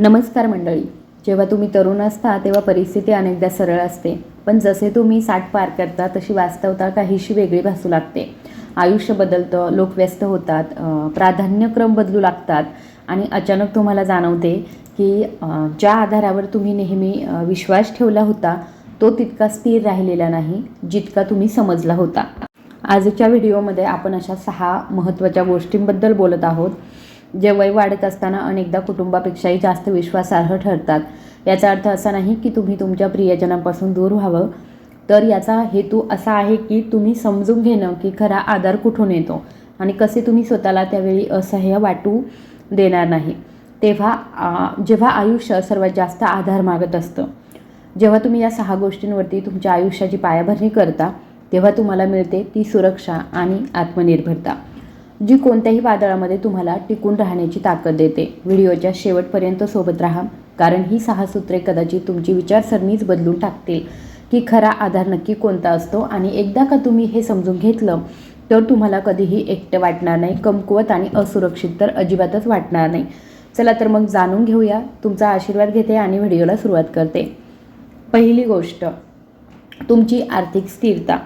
नमस्कार मंडळी. जेव्हा तुम्ही तरुण असता तेव्हा परिस्थिती अनेकदा सरळ असते. पण जसे तुम्ही साठ पार करता तशी वास्तवता काहीशी वेगळी भासू लागते. आयुष्य बदलतं लोक व्यस्त होतात प्राधान्यक्रम बदलू लागतात आणि अचानक तुम्हाला जाणवते की ज्या आधारावर तुम्ही नेहमी विश्वास ठेवला होता तो तितका स्थिर राहिलेला नाही जितका तुम्ही समजला होता. आजच्या व्हिडिओमध्ये आपण अशा सहा महत्त्वाच्या गोष्टींबद्दल बोलत आहोत. जे वय वाढत असताना अनेकदा कुटुंबापेक्षाही जास्त विश्वासार्ह ठरतात. याचा अर्थ असा नाही की तुम्ही तुमच्या प्रियजनांपासून दूर व्हावं. तर याचा हेतू असा आहे की तुम्ही समजून घेणं की खरा आधार कुठून येतो आणि कसे तुम्ही स्वतःला त्यावेळी असह्य वाटू देणार नाही. तेव्हा जेव्हा आयुष्य सर्वात जास्त आधार मागत असतं. जेव्हा तुम्ही या सहा गोष्टींवरती तुमच्या आयुष्याची पायाभरणी करता तेव्हा तुम्हाला मिळते ती सुरक्षा आणि आत्मनिर्भरता. जी कोणत्याही वादळामध्ये तुम्हाला टिकून राहण्याची ताकद देते. व्हिडिओच्या शेवटपर्यंत सोबत राहा कारण ही सहा सूत्रे कदाचित तुमची विचारसरणीच बदलून टाकतील. की खरा आधार नक्की कोणता असतो आणि एकदा का तुम्ही हे समजून घेतलं तर तुम्हाला कधीही एकटं वाटणार नाही कमकुवत आणि असुरक्षित तर अजिबातच वाटणार नाही. चला तर मग जाणून घेऊया. तुमचा आशीर्वाद घेते आणि व्हिडिओला सुरुवात करते. पहिली गोष्ट तुमची आर्थिक स्थिरता.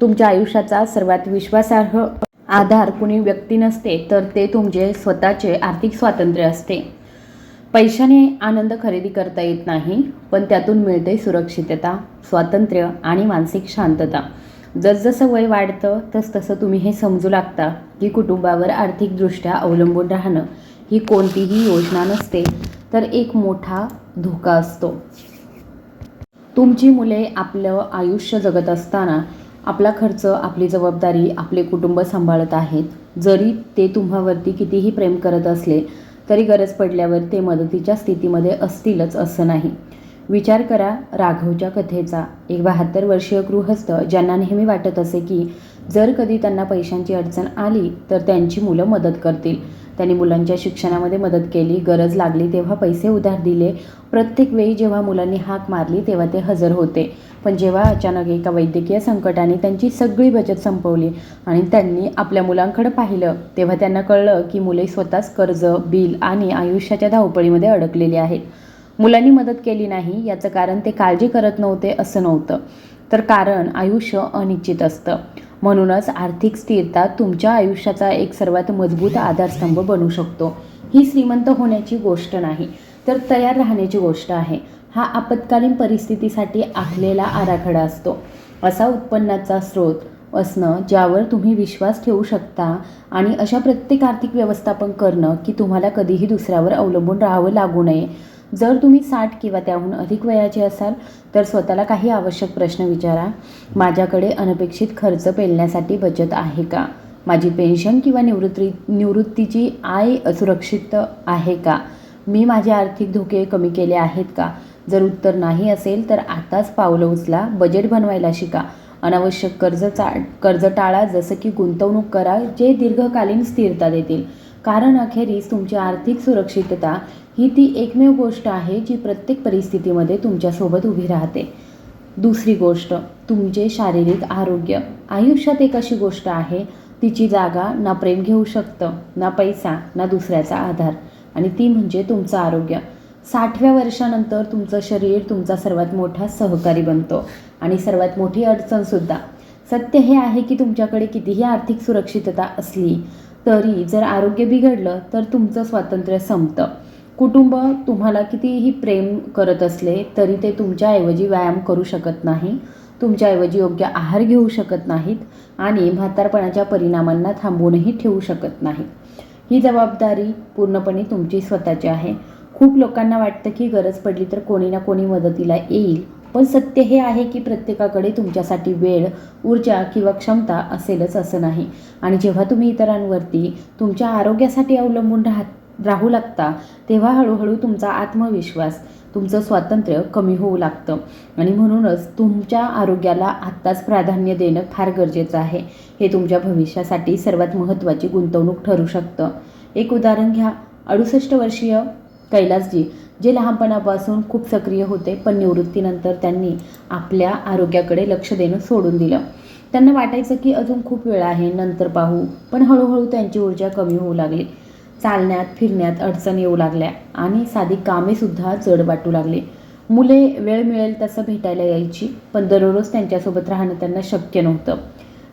तुमच्या आयुष्याचा सर्वात विश्वासार्ह आधार कुणी व्यक्ती नसते तर ते तुमचे स्वतःचे आर्थिक स्वातंत्र्य असते. पैशाने आनंद खरेदी करता येत नाही पण त्यातून मिळते सुरक्षितता स्वातंत्र्य आणि मानसिक शांतता. जसजसं वय वाढतं तसतसं तुम्ही हे समजू लागता की कुटुंबावर आर्थिकदृष्ट्या अवलंबून राहणं ही कोणतीही योजना नसते तर एक मोठा धोका असतो. तुमची मुले आपलं आयुष्य जगत असताना आपला खर्च आपली जबाबदारी आपले कुटुंब सांभाळत आहेत. जरी ते तुम्हावरती कितीही प्रेम करत असले तरी गरज पडल्यावर ते मदतीच्या स्थितीमध्ये असतीलच असं नाही. विचार करा राघवच्या कथेचा. एक बहात्तर वर्षीय गृहस्थ ज्यांना नेहमी वाटत असे की जर कधी त्यांना पैशांची अडचण आली तर त्यांची मुलं मदत करतील. त्यांनी मुलांच्या शिक्षणामध्ये मदत केली गरज लागली तेव्हा पैसे उधार दिले. प्रत्येक वेळी जेव्हा मुलांनी हाक मारली तेव्हा ते हजर होते. पण जेव्हा अचानक एका वैद्यकीय संकटाने त्यांची सगळी बचत संपवली आणि त्यांनी आपल्या मुलांकडे पाहिलं तेव्हा त्यांना कळलं की मुले स्वतःच कर्ज बिल आणि आयुष्याच्या धावपळीमध्ये अडकलेली आहेत. मुलांनी मदत केली नाही याचं कारण ते काळजी करत नव्हते असं नव्हतं. तर कारण आयुष्य अनिश्चित असतं. म्हणूनच आर्थिक स्थिरता तुमच्या आयुष्याचा एक सर्वात मजबूत आधारस्तंभ बनू शकतो. ही श्रीमंत होण्याची गोष्ट नाही तर तयार राहण्याची गोष्ट आहे. हा आपत्कालीन परिस्थितीसाठी आखलेला आराखडा असतो. असा उत्पन्नाचा स्रोत असणं ज्यावर तुम्ही विश्वास ठेवू शकता आणि अशा प्रत्येक आर्थिक व्यवस्थापन करणं की तुम्हाला कधीही दुसऱ्यावर अवलंबून राहावं लागू नये जर तुम्ही साठ किंवा त्याहून अधिक वयाचे असाल तर स्वतःला काही आवश्यक प्रश्न विचारा. माझ्याकडे अनपेक्षित खर्च पेलण्यासाठी बचत आहे का? माझी पेन्शन किंवा निवृत्ती निवृत्तीची आय असुरक्षित आहे का? मी माझे आर्थिक धोके कमी केले आहेत का? जर उत्तर नाही असेल तर आताच पावलं उचला बजेट बनवायला शिका. अनावश्यक कर्ज चा कर्ज टाळा जसं की गुंतवणूक करा जे दीर्घकालीन स्थिरता देतील. कारण अखेरीस तुमची आर्थिक सुरक्षितता ही ती एकमेव गोष्ट आहे जी प्रत्येक परिस्थितीमध्ये तुमच्यासोबत उभी राहते. दुसरी गोष्ट तुमचे शारीरिक आरोग्य. आयुष्यात एक अशी गोष्ट आहे तिची जागा ना प्रेम घेऊ शकतं ना पैसा ना दुसऱ्याचा आधार. आणि ती म्हणजे तुमचं आरोग्य. साठव्या वर्षानंतर तुमचं शरीर तुमचा सर्वात मोठा सहकारी बनतो. आणि सर्वात मोठी अडचणसुद्धा सत्य हे आहे की तुमच्याकडे कितीही आर्थिक सुरक्षितता असली तरी जर आरोग्य बिघडलं तर तुमचं स्वातंत्र्य संपतं. कुटुंब तुम्हाला कितीही प्रेम करत असले तरी ते तुमच्याऐवजी व्यायाम करू शकत नाही तुमच्याऐवजी योग्य आहार घेऊ शकत नाहीत आणि म्हातारपणाच्या परिणामांना थांबवूनही ठेवू शकत नाहीत. ही जबाबदारी पूर्णपणे तुमची स्वतःची आहे. खूप लोकांना वाटतं की गरज पडली तर कोणी ना कोणी मदतीला येईल पण सत्य हे आहे की प्रत्येकाकडे तुमच्यासाठी वेळ ऊर्जा किंवा क्षमता असेलच असं नाही. आणि जेव्हा तुम्ही इतरांवरती तुमच्या आरोग्यासाठी अवलंबून राहत राहू लागता तेव्हा हळूहळू तुमचा आत्मविश्वास तुमचं स्वातंत्र्य कमी होऊ लागतं. आणि म्हणूनच तुमच्या आरोग्याला आत्ताच प्राधान्य देणं फार गरजेचं आहे. हे तुमच्या भविष्यासाठी सर्वात महत्त्वाची गुंतवणूक ठरू शकतं. एक उदाहरण घ्या. अडुसष्ट वर्षीय कैलासजी जे लहानपणापासून खूप सक्रिय होते पण निवृत्तीनंतर त्यांनी आपल्या आरोग्याकडे लक्ष देणं सोडून दिलं. त्यांना वाटायचं की अजून खूप वेळ आहे नंतर पाहू. पण हळूहळू त्यांची ऊर्जा कमी होऊ लागली. चालण्यात फिरण्यात अडचण येऊ लागल्या आणि साधी कामेसुद्धा जड वाटू लागली. मुले वेळ मिळेल तसं भेटायला यायची पण दररोज त्यांच्यासोबत राहणं त्यांना शक्य नव्हतं.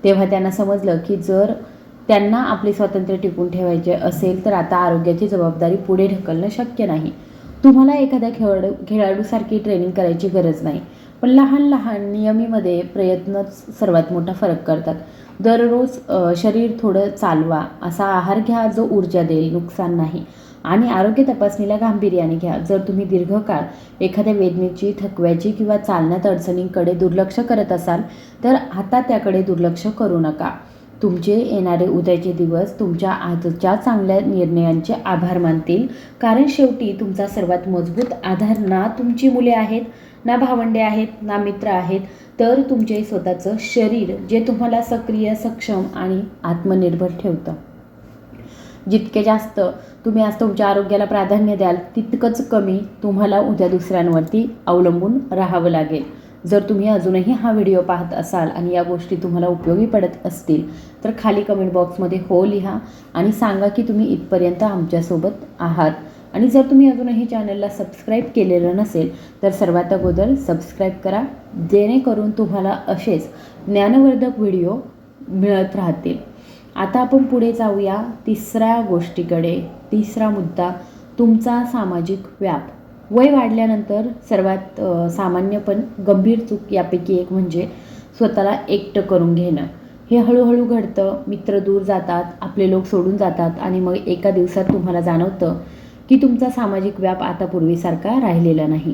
तेव्हा त्यांना समजलं की जर त्यांना आपले स्वातंत्र्य टिकून ठेवायचे असेल तर आता आरोग्याची जबाबदारी पुढे ढकलणं शक्य नाही. तुम्हाला एखाद्या खेळाडू खेळाडूसारखी ट्रेनिंग करायची गरज नाही. पण लहान लहान नियमीमध्ये प्रयत्नच सर्वात मोठा फरक करतात. दररोज शरीर थोडं चालवा असा आहार घ्या जो ऊर्जा देईल नुकसान नाही. आणि आरोग्य तपासणीला गांभीर्याने घ्या. जर तुम्ही दीर्घकाळ एखाद्या वेदनेची थकव्याची किंवा चालण्यात अडचणींकडे दुर्लक्ष करत असाल तर आता त्याकडे दुर्लक्ष करू नका. तुमचे येणारे उद्याचे दिवस तुमच्या आजच्या चांगल्या निर्णयांचे आभार मानतील. कारण शेवटी तुमचा सर्वात मजबूत आधार ना तुमची मुले आहेत ना भावंडे आहेत ना मित्र आहेत तर तुमचे स्वतःचं शरीर जे तुम्हाला सक्रिय सक्षम आणि आत्मनिर्भर ठेवतं. जितके जास्त तुम्ही आज तुमच्या आरोग्याला प्राधान्य द्याल तितकंच कमी तुम्हाला उद्या दुसऱ्यांवरती अवलंबून राहावं लागेल. जर तुम्ही अजूनही हा व्हिडिओ पाहत असाल आणि या गोष्टी तुम्हाला उपयोगी पडत असतील तर खाली कमेंट बॉक्समध्ये हो लिहा आणि सांगा की तुम्ही इथपर्यंत आमच्यासोबत आहात. आणि जर तुम्ही अजूनही चॅनलला सबस्क्राईब केलेलं नसेल तर सर्वात अगोदर सबस्क्राईब करा जेणेकरून तुम्हाला असेच ज्ञानवर्धक व्हिडिओ मिळत राहतील. आता आपण पुढे जाऊया तिसऱ्या गोष्टीकडे. तिसरा मुद्दा तुमचा सामाजिक व्याप. वय वाढल्यानंतर सर्वात सामान्य पण गंभीर चूक यापैकी एक म्हणजे स्वतःला एकटं करून घेणं. हे हळूहळू घडतं मित्र दूर जातात आपले लोक सोडून जातात आणि मग एका दिवसात तुम्हाला जाणवतं की तुमचा सामाजिक व्याप आता पूर्वीसारखा राहिलेला नाही.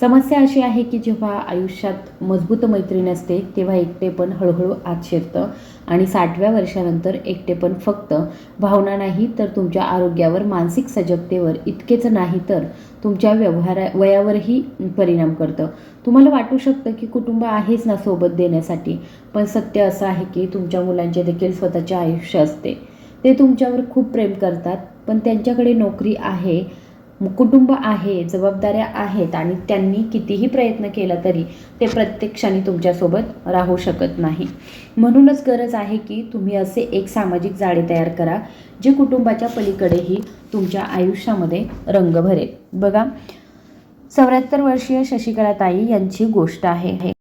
समस्या अशी आहे की जेव्हा आयुष्यात मजबूत मैत्रीण असते तेव्हा एकटेपण हळूहळू आत शिरतं आणि साठव्या वर्षानंतर एकटेपण फक्त. भावना नाही तर तुमच्या आरोग्यावर मानसिक सजगतेवर इतकेच नाही तर तुमच्या व्यवहारा वयावरही परिणाम करतं. तुम्हाला वाटू शकतं की कुटुंब आहेच ना सोबत देण्यासाठी पण सत्य असं आहे की तुमच्या मुलांचे देखील स्वतःचे आयुष्य असते. ते तुमच्यावर खूप प्रेम करतात पण त्यांच्याकडे नोकरी आहे कुटुंब आहे जबाबदाऱ्या आहेत आणि त्यांनी कितीही प्रयत्न केला तरी ते प्रत्येक क्षणी तुमच्यासोबत राहू शकत नाही. म्हणूनच गरज आहे की तुम्ही असे एक सामाजिक जाळे तयार करा जे कुटुंबाच्या पलीकडेही तुमच्या आयुष्यामध्ये रंग भरेल. बघा चौऱ्याहत्तर वर्षीय शशिकला ताई यांची गोष्ट आहे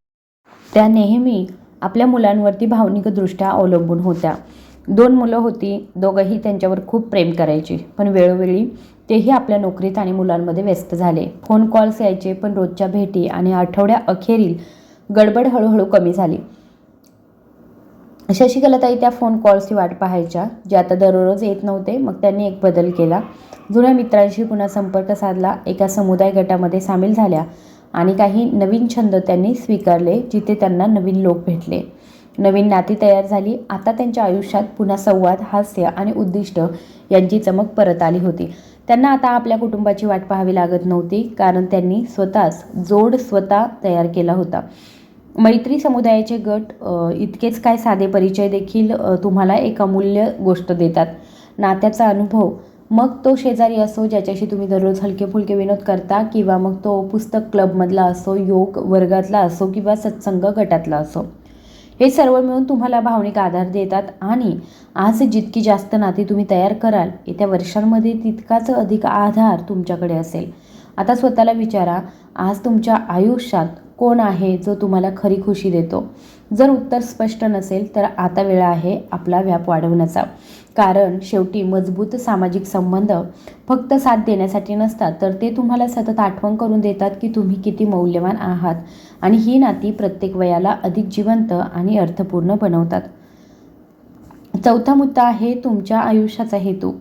त्या नेहमी आपल्या मुलांवरती भावनिकदृष्ट्या अवलंबून होत्या. दोन मुलं होती दोघंही त्यांच्यावर खूप प्रेम करायची. पण वेळोवेळी तेही आपल्या नोकरीत आणि मुलांमध्ये व्यस्त झाले. फोन कॉल्स यायचे पण रोजच्या भेटी आणि आठवड्या अखेरील गडबड हळूहळू कमी झाली. शशिकलाताई त्या फोन कॉल्सची वाट पाहायच्या जे आता दररोज येत नव्हते मग त्यांनी एक बदल केला. जुन्या मित्रांशी पुन्हा संपर्क साधला एका समुदाय गटामध्ये सामील झाल्या आणि काही नवीन छंद त्यांनी स्वीकारले जिथे त्यांना नवीन लोक भेटले. नवीन नाती तयार झाली. आता त्यांच्या आयुष्यात पुन्हा संवाद हास्य आणि उद्दिष्ट यांची चमक परत आली होती. त्यांना आता आपल्या कुटुंबाची वाट पाहावी लागत नव्हती कारण त्यांनी स्वतःच जोड स्वतः तयार केला होता. मैत्री समुदायाचे गट इतकेच काय साधे परिचय देखील तुम्हाला एक अमूल्य गोष्ट देतात. नात्याचा अनुभव. मग तो शेजारी असो ज्याच्याशी तुम्ही दररोज हलके फुलके विनोद करता किंवा मग तो पुस्तक क्लबमधला असो योग वर्गातला असो किंवा सत्संग गटातला असो. हे सर्व मिळून तुम्हाला भावनिक आधार देतात आणि आज जितकी जास्त नाती तुम्ही तयार कराल येत्या वर्षांमध्ये तितकाच अधिक आधार तुमच्याकडे असेल. आता स्वतःला विचारा आज तुमच्या आयुष्यात कोण आहे जो तुम्हाला खरी खुशी देतो? जर उत्तर स्पष्ट नसेल तर आता वेळ आहे आपला व्याप वाढवण्याचा. कारण शेवटी मजबूत सामाजिक संबंध फक्त साथ देण्यासाठी नसतात. तर ते तुम्हाला सतत आठवण करून देतात की तुम्ही किती मौल्यवान आहात आणि ही नाती प्रत्येक वयाला अधिक जिवंत आणि अर्थपूर्ण बनवतात. चौथा मुद्दा आहे तुमच्या आयुष्याचा हेतू.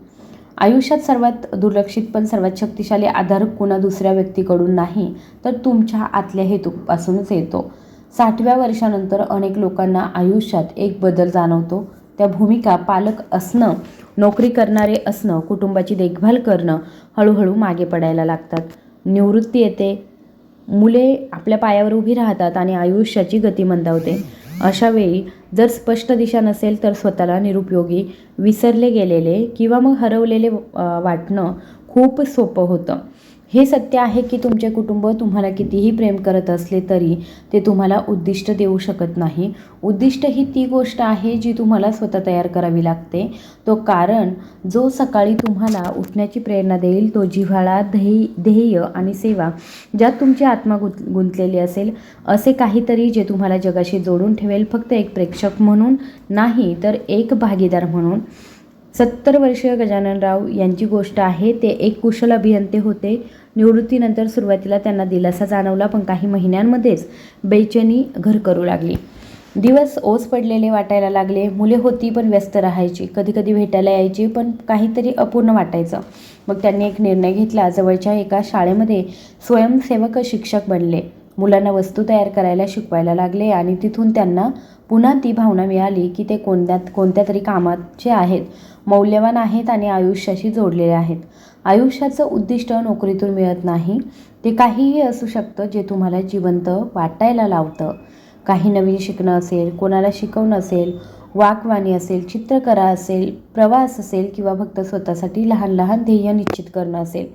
आयुष्यात सर्वात दुर्लक्षित पण सर्वात शक्तिशाली आधार कुणा दुसऱ्या व्यक्तीकडून नाही तर तुमच्या आतल्या हेतूपासूनच येतो. साठव्या वर्षानंतर अनेक लोकांना आयुष्यात एक बदल जाणवतो. त्या भूमिका पालक असणं नोकरी करणारे असणं कुटुंबाची देखभाल करणं हळूहळू मागे पडायला लागतात. निवृत्ती येते. मुले आपल्या पायावर उभी राहतात आणि आयुष्याची गती मंदावते. अशा वेळी जर स्पष्ट दिशा नसेल तर स्वतःला निरुपयोगी विसरले गेलेले किंवा मग हरवलेले वाटणं खूप सोपं होतं. हे सत्य आहे की तुमचे कुटुंब तुम्हाला कितीही प्रेम करत असले तरी ते तुम्हाला उद्दिष्ट देऊ शकत नाही. उद्दिष्ट ही ती गोष्ट आहे जी तुम्हाला स्वतः तयार करावी लागते. तो कारण जो सकाळी तुम्हाला उठण्याची प्रेरणा देईल तो जिव्हाळा ध्येय ध्येय आणि सेवा ज्यात तुमची आत्मा गुंत गुंतलेली असेल असे काहीतरी जे तुम्हाला जगाशी जोडून ठेवेल फक्त एक प्रेक्षक म्हणून नाही तर एक भागीदार म्हणून. सत्तर वर्षीय गजाननराव यांची गोष्ट आहे ते एक कुशल अभियंते होते. निवृत्तीनंतर सुरुवातीला त्यांना दिलासा जाणवला पण काही महिन्यांमध्येच बेचैनी घर करू लागली. दिवस ओस पडलेले वाटायला लागले. मुले होती पण व्यस्त राहायची. कधी कधी भेटायला यायची पण काहीतरी अपूर्ण वाटायचं. मग त्यांनी एक निर्णय घेतला. जवळच्या एका शाळेमध्ये स्वयंसेवक शिक्षक बनले. मुलांना वस्तू तयार करायला शिकवायला लागले आणि तिथून त्यांना पुन्हा ती भावना मिळाली की ते कोणत्यात कोणत्या तरी कामाचे आहेत. मौल्यवान आहेत आणि आयुष्याशी जोडलेले आहेत. आयुष्याचं उद्दिष्ट नोकरीतून मिळत नाही. ते काहीही असू शकतं जे तुम्हाला जिवंत वाटायला लावतं. काही नवीन शिकणं असेल कोणाला शिकवणं असेल वाकवाणी असेल चित्रकला असेल प्रवास असेल किंवा फक्त स्वतःसाठी लहान लहान ध्येय निश्चित करणं असेल.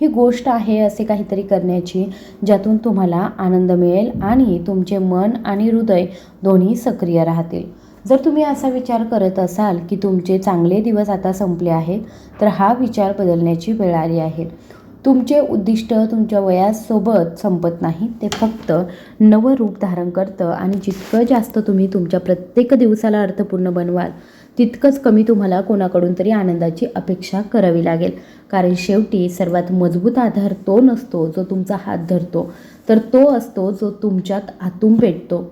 ही गोष्ट आहे असे काहीतरी करण्याची ज्यातून तुम्हाला आनंद मिळेल आणि तुमचे मन आणि हृदय दोन्ही सक्रिय राहतील. जर तुम्ही असा विचार करत असाल की तुमचे चांगले दिवस आता संपले आहेत तर हा विचार बदलण्याची वेळ आली आहे. तुमचे उद्दिष्ट तुमच्या वयासोबत संपत नाही ते फक्त नवं रूप धारण करतं आणि जितकं जास्त तुम्ही तुमच्या प्रत्येक दिवसाला अर्थपूर्ण बनवाल तितकंच कमी तुम्हाला कोणाकडून तरी आनंदाची अपेक्षा करावी लागेल. कारण शेवटी सर्वात मजबूत आधार तो नसतो जो तुमचा हात धरतो तर तो असतो जो तुमच्यात आतून पेटतो.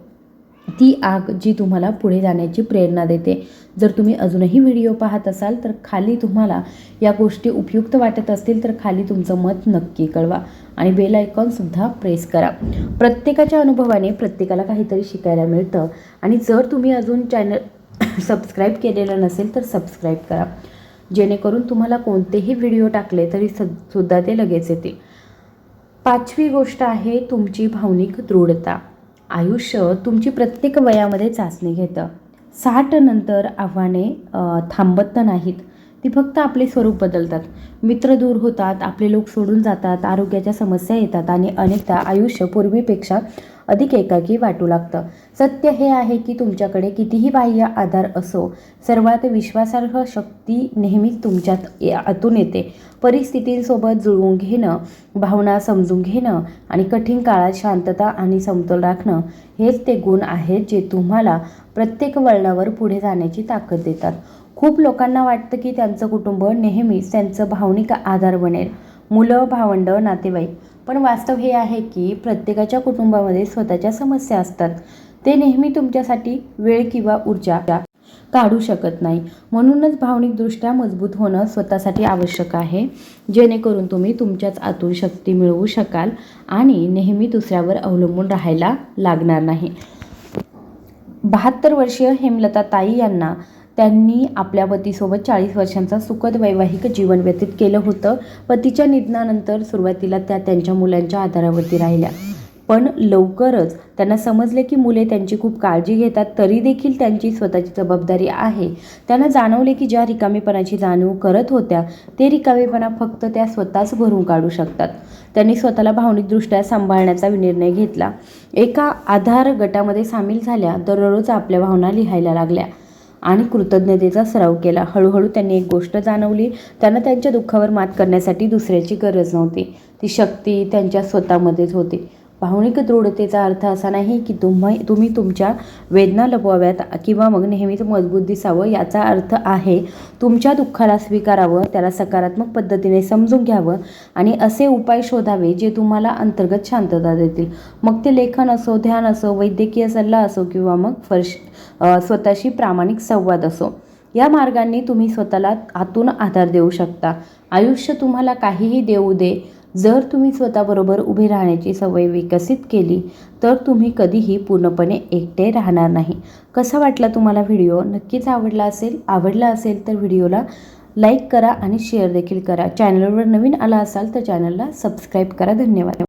ती आग जी तुम्हाला पुढे जाण्याची प्रेरणा देते. जर तुम्ही अजूनही व्हिडिओ पाहत असाल तर खाली तुम्हाला या गोष्टी उपयुक्त वाटत असतील तर खाली तुमचं मत नक्की कळवा आणि बेल आयकॉनसुद्धा प्रेस करा. प्रत्येकाच्या अनुभवाने प्रत्येकाला काहीतरी शिकायला मिळतं आणि जर तुम्ही अजून चॅनल सबस्क्राईब केलेलं नसेल तर सबस्क्राईब करा. जेणेकरून तुम्हाला कोणतेही व्हिडिओ टाकले तरी सुद्धा ते लगेच येतील. पाचवी गोष्ट आहे तुमची भावनिक दृढता. आयुष्य तुमची प्रत्येक वयामध्ये चाचणी घेतं. साठ नंतर आव्हाने थांबत तर नाहीत. ती फक्त आपले स्वरूप बदलतात. मित्र दूर होतात आपले लोक सोडून जातात आरोग्याच्या समस्या येतात आणि अनेकदा आयुष्य पूर्वीपेक्षा अधिक एकाकी वाटू लागतं. सत्य हे आहे की तुमच्याकडे कितीही बाह्य आधार असो सर्वात विश्वासार्ह शक्ती नेहमीच तुमच्यात आतून येते. परिस्थितींसोबत जुळवून घेणं भावना समजून घेणं आणि कठीण काळात शांतता आणि समतोल राखणं हेच ते गुण आहेत जे तुम्हाला प्रत्येक वळणावर पुढे जाण्याची ताकद देतात. खूप लोकांना वाटतं की त्यांचं कुटुंब नेहमीच त्यांचं भावनिक आधार बनेल. मुलं भावंड नातेवाईक. पण वास्तव हे आहे की प्रत्येकाच्या कुटुंबामध्ये स्वतःच्या समस्या असतात. ते नेहमी तुमच्यासाठी वेळ किंवा ऊर्जा काढू शकत नाही. म्हणूनच भावनिकदृष्ट्या मजबूत होणं स्वतःसाठी आवश्यक आहे. जेणेकरून तुम्ही तुमच्याच आतून शक्ती मिळवू शकाल आणि नेहमी दुसऱ्यावर अवलंबून राहायला लागणार नाही. बहात्तर वर्षीय हेमलता ताई यांना त्यांनी आपल्या पतीसोबत चाळीस वर्षांचा सुखद वैवाहिक जीवन व्यतीत केलं होतं पतीच्या निधनानंतर सुरुवातीला त्या त्यांच्या मुलांच्या आधारावरती राहिल्या. पण लवकरच त्यांना समजले की मुले त्यांची खूप काळजी घेतात तरी देखील त्यांची स्वतःची जबाबदारी आहे. त्यांना जाणवले की ज्या रिकामेपणाची जाणीव करत होत्या ते रिकामेपणा फक्त त्या स्वतःच भरून काढू शकतात. त्यांनी स्वतःला भावनिकदृष्ट्या सांभाळण्याचा निर्णय घेतला. एका आधार गटामध्ये सामील झाल्या दररोज आपल्या भावना लिहायला लागल्या. आणि कृतज्ञतेचा सराव केला. हळूहळू त्यांनी एक गोष्ट जाणवली. त्यांना त्यांच्या दुःखावर मात करण्यासाठी दुसऱ्याची गरज नव्हती. ती शक्ती त्यांच्या स्वतःमध्येच होती. भावनिक दृढतेचा अर्थ असा नाही की तुम्ही तुम्ही तुमच्या वेदना लपवाव्यात किंवा मग नेहमीच मजबूत दिसावं याचा अर्थ आहे तुमच्या दुःखाला स्वीकारावं त्याला सकारात्मक पद्धतीने समजून घ्यावं आणि असे उपाय शोधावे जे तुम्हाला अंतर्गत शांतता देतील. मग ते लेखन असो ध्यान असो वैद्यकीय सल्ला असो किंवा मग फर्श स्वतःशी प्रामाणिक संवाद असो. या मार्गांनी तुम्ही स्वतःला आतून आधार देऊ शकता. आयुष्य तुम्हाला काहीही देऊ दे जर तुम्ही स्वतःबरोबर उभे राहण्याची सवय विकसित केली तर तुम्ही कधीही पूर्णपणे एकटे राहणार नाही. कसा वाटला तुम्हाला व्हिडिओ? नक्कीच आवडला असेल. आवडला असेल तर व्हिडिओला लाईक करा आणि शेअर देखील करा. चॅनलवर नवीन आला असाल तर चॅनलला सबस्क्राईब करा. धन्यवाद.